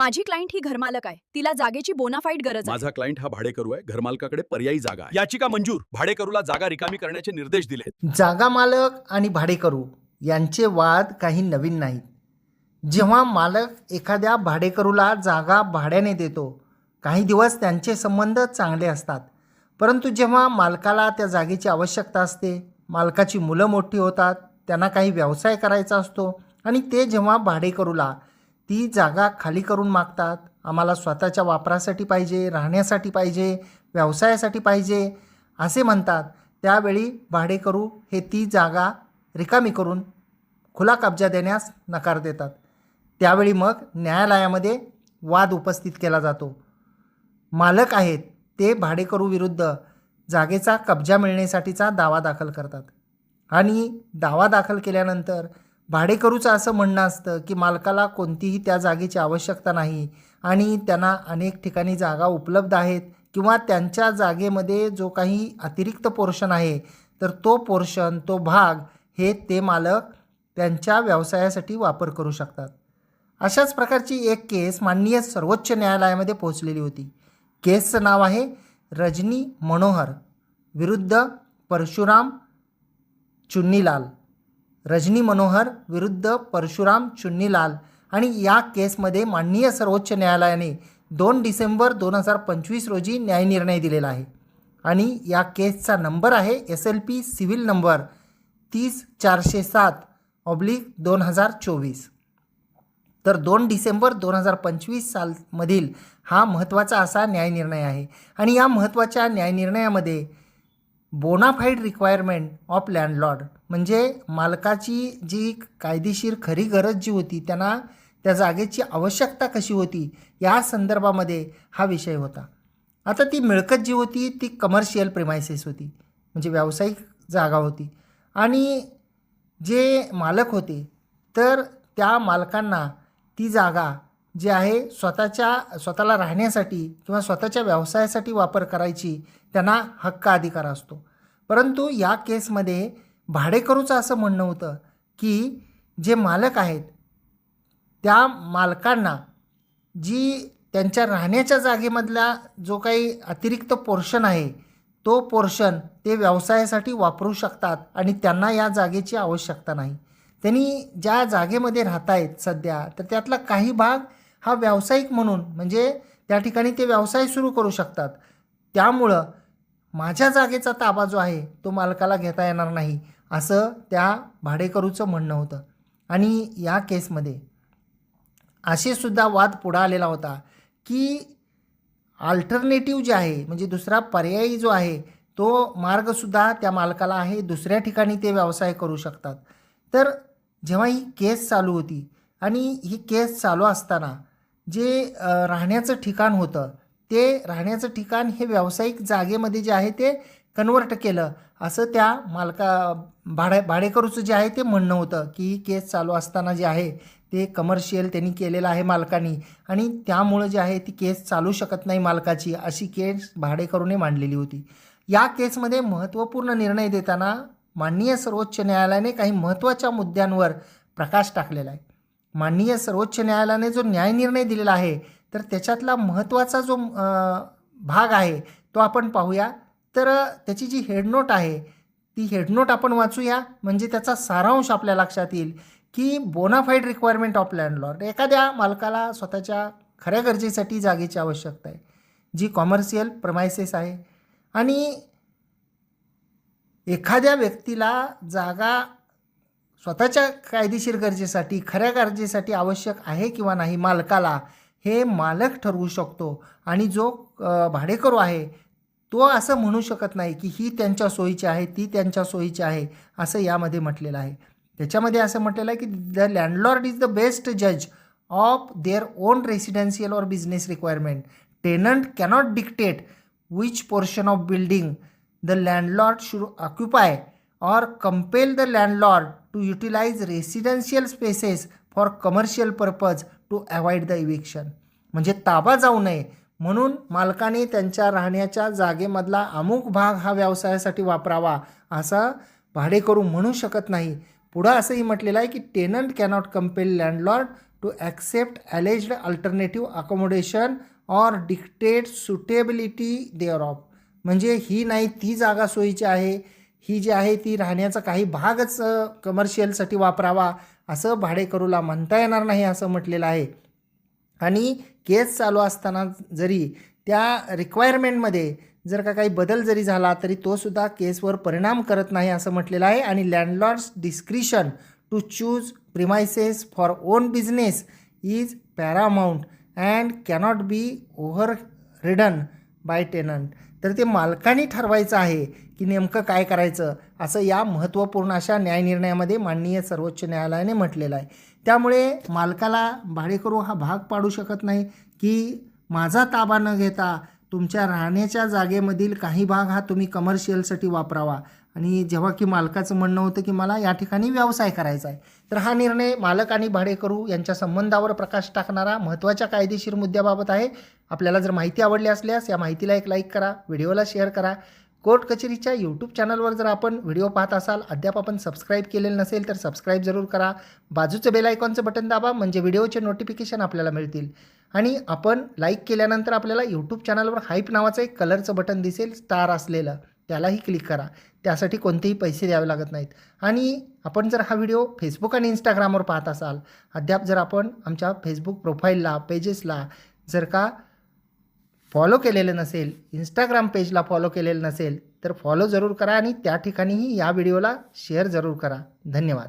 माझी क्लायंट ही घरमालक आहे. तिला जागेची बोनाफाईड गरज आहे. माझा क्लायंट हा भाडेकरू आहे घरमालकाकडे पर्यायी जागा आहे. याचिका मंजूर. भाडेकरूला जागा रिकामी करण्याचे निर्देश दिलेत जागा मालक आणि भाडेकरू यांचे वाद काही नवीन नाहीत. जेव्हा मालक एखाद्या भाडेकरूला जागा भाड्याने देतो काही दिवस त्यांचे संबंध चांगले असतात. परंतु जेव्हा मालकाला त्या जागेची आवश्यकता असते मालकाची मुलं मोठी होतात त्यांना काही व्यवसाय करायचा असतो आणि ते जेव्हा भाडेकरूला ती जागा खाली करून मागतात. आम्हाला स्वतःच्या वापरासाठी पाहिजे राहण्यासाठी पाहिजे व्यवसायासाठी पाहिजे असे म्हणतात. त्यावेळी भाडेकरू हे ती जागा रिकामी करून खुला कब्जा देण्यास नकार देतात. त्यावेळी मग न्यायालयामध्ये वाद उपस्थित केला जातो. मालक आहेत ते भाडेकरू विरुद्ध जागेचा कब्जा मिळण्यासाठीचा दावा दाखल करतात. आणि दावा दाखल केल्यानंतर भाडेकरूचं असं म्हणणं असतं की मालकाला कोणतीही त्या जागेची आवश्यकता नाही आणि त्यांना अनेक ठिकाणी जागा उपलब्ध आहेत किंवा त्यांच्या जागेमध्ये जो काही अतिरिक्त पोर्शन आहे तर तो पोर्शन तो भाग हे ते मालक त्यांच्या व्यवसायासाठी वापर करू शकतात. अशाच प्रकारची एक केस माननीय सर्वोच्च न्यायालयामध्ये पोहोचलेली होती. केसचं नाव आहे रजनी मनोहर विरुद्ध परशुराम चुन्नीलाल. रजनी मनोहर विरुद्ध परशुराम चुन्नीलाल आणि या केसमध्ये माननीय सर्वोच्च न्यायालयाने दोन डिसेंबर दोन हजार पंचवीस रोजी न्यायनिर्णय दिलेला आहे. आणि या केसचा नंबर आहे S L P civil number तीस चारशे सात ऑब्लिक दोन हजार चोवीस. तर दोन डिसेंबर दोन हजार पंचवीस सालमधील हा महत्त्वाचा असा न्यायनिर्णय आहे. आणि या महत्त्वाच्या न्यायनिर्णयामध्ये बोनाफाईड रिक्वायरमेंट ऑफ लँडलॉर्ड म्हणजे मालकाची जी कायदेशीर खरी गरज जी होती त्यांना त्या जागेची आवश्यकता कशी होती या संदर्भामध्ये हा विषय होता. आता ती मिळकत जी होती ती कमर्शियल प्रिमायसेस होती म्हणजे व्यावसायिक जागा होती. आणि जे मालक होते तर त्या मालकांना ती जागा जे आहे स्वतःच्या स्वतःला राहण्यासाठी किंवा स्वतःच्या व्यवसायासाठी वापर करायची त्यांना हक्क अधिकार असतो. परंतु या केसमध्ये भाडेकरूचं असं म्हणणं होतं की जे मालक आहेत त्या मालकांना जी त्यांच्या राहण्याच्या जागेमधला जो काही अतिरिक्त पोर्शन आहे तो पोर्शन ते व्यवसायासाठी वापरू शकतात आणि त्यांना या जागेची आवश्यकता नाही. त्यांनी ज्या जागेमध्ये राहत आहेत सध्या तर त्यातला काही भाग हा व्यावसायिक म्हणून म्हणजे त्या ठिकाणी ते व्यवसाय सुरू करू शकतात. त्यामुळं माझ्या जागेचा ताबा जो आहे तो मालकाला घेता येणार नाही असं त्या भाडेकरूचं म्हणणं होतं. आणि या केसमध्ये असे सुद्धा वाद पुढं आलेला होता की अल्टरनेटिव्ह जे आहे म्हणजे दुसरा पर्यायी जो आहे तो मार्गसुद्धा त्या मालकाला आहे दुसऱ्या ठिकाणी ते व्यवसाय करू शकतात. तर जेव्हा ही केस चालू होती आणि ही केस चालू असताना जे राहण्याचं ठिकाण होतं ते राहण्याचं ठिकाण हे व्यावसायिक जागेमध्ये जे आहे ते कन्वर्ट केलं. असं त्या मालका भाडे भाडेकरूचं जे आहे ते म्हणणं होतं की ही केस चालू असताना जे आहे ते कमर्शियल त्यांनी केलेलं आहे मालकानी आणि त्यामुळं जे आहे ती केस चालू शकत नाही मालकाची अशी केस भाडेकरूने मांडलेली होती. या केसमध्ये महत्त्वपूर्ण निर्णय देताना माननीय सर्वोच्च न्यायालयाने काही महत्त्वाच्या मुद्द्यांवर प्रकाश टाकलेला आहे. माननीय सर्वोच्च न्यायालयाने जो न्यायनिर्णय दिलेला आहे तर त्याच्यातला महत्त्वाचा जो भाग आहे तो आपण पाहूया. तर त्याची जी हेडनोट आहे ती हेडनोट आपण वाचूया. म्हणजे त्याचा सारांश आपल्या लक्षात येईल की बोनाफाईड रिक्वायरमेंट ऑफ लँडलॉर्ड एखाद्या मालकाला स्वतःच्या खऱ्या गरजेसाठी जागेची आवश्यकता आहे जी कॉमर्शियल प्रमायसेस आहे. आणि एखाद्या व्यक्तीला जागा स्वतःच्या कायदेशीर गरजेसाठी खऱ्या गरजेसाठी आवश्यक आहे किंवा नाही मालकाला हे मालक ठरवू शकतो. आणि जो भाडेकरू आहे तो असं म्हणू शकत नाही की ही त्यांच्या सोयीची आहे ती त्यांच्या सोयीची आहे असं यामध्ये म्हटलेलं आहे. त्याच्यामध्ये असं म्हटलेलं आहे की the landlord is the best जज of their own residential or business requirement tenant cannot dictate which portion of building the landlord should occupy or compel the landlord to utilize residential spaces for commercial purpose to avoid the eviction. म्हणजे ताबा जाऊ नये. म्हणून मालकाने त्यांच्या राहण्याच्या जागेमधला अमुक भाग हा व्यवसायासाठी वापरावा असा भाडेकरू म्हणू शकत नाही. पुढं असंही म्हटलेलं आहे की tenant cannot compel landlord to accept alleged alternative accommodation or dictate suitability thereof म्हणजे ही नाही ती जागा सोयीची आहे. ही जी आहे ती राहण्याचा काही भागच कमर्शियलसाठी वापरावा असं भाडेकरूला म्हणता येणार नाही असं म्हटलेलं आहे. आणि केस चालू असताना जरी त्या रिक्वायरमेंटमध्ये जर का काही बदल जरी झाला तरी तोसुद्धा केसवर परिणाम करत नाही असं म्हटलेलं आहे. आणि landlord's discretion to choose premises for own business is paramount and cannot be overridden by tenant तर ते मालकाने ठरवायचं आहे की नेमकं काय करायचं? असं या महत्त्वपूर्ण अशा न्यायनिर्णयामध्ये माननीय सर्वोच्च न्यायालयाने म्हटलेलं आहे. त्यामुळे मालकाला भाडेकरू हा भाग पाडू शकत नाही की माझा ताबा न घेता तुमच्या राहण्याच्या जागेमधील काही भाग हा तुम्ही कमर्शियलसाठी वापरावा. आणि जेव्हा की मालकाचं म्हणणं होतं की मला या ठिकाणी व्यवसाय करायचा आहे. तर हा निर्णय मालक आणि भाडेकरू यांच्या संबंधावर प्रकाश टाकणारा महत्त्वाच्या कायदेशीर मुद्द्याबाबत आहे. आपल्याला जर माहिती आवडली असल्यास या माहितीला एक लाईक करा व्हिडिओला शेअर करा. कोर्ट कचेरीच्या यूट्यूब चॅनलवर जर आपण व्हिडिओ पाहत असाल अद्याप आपण सबस्क्राईब केलेलं नसेल तर सबस्क्राईब जरूर करा. बाजूचं बेल आयकॉनचं बटन दाबा म्हणजे व्हिडिओचे नोटिफिकेशन आपल्याला मिळतील. आणि आपण लाईक केल्यानंतर आपल्याला यूट्यूब चॅनलवर हाईप नावाचं एक कलरचं बटन दिसेल स्टार असलेलं. त्यालाही क्लिक करा. त्यासाठी कोणतेही पैसे द्यावे लागत नाहीत. आणि आपण जर हा व्हिडिओ फेसबुक आणि इंस्टाग्रामवर पाहत असाल अद्याप जर आपण आमच्या फेसबुक प्रोफाईलला पेजेसला जर का फॉलो केलेलं नसेल इंस्टाग्राम पेजला फॉलो केलेलं नसेल तर फॉलो जरूर करा आणि त्या ठिकाणीही या व्हिडिओला शेअर जरूर करा. धन्यवाद.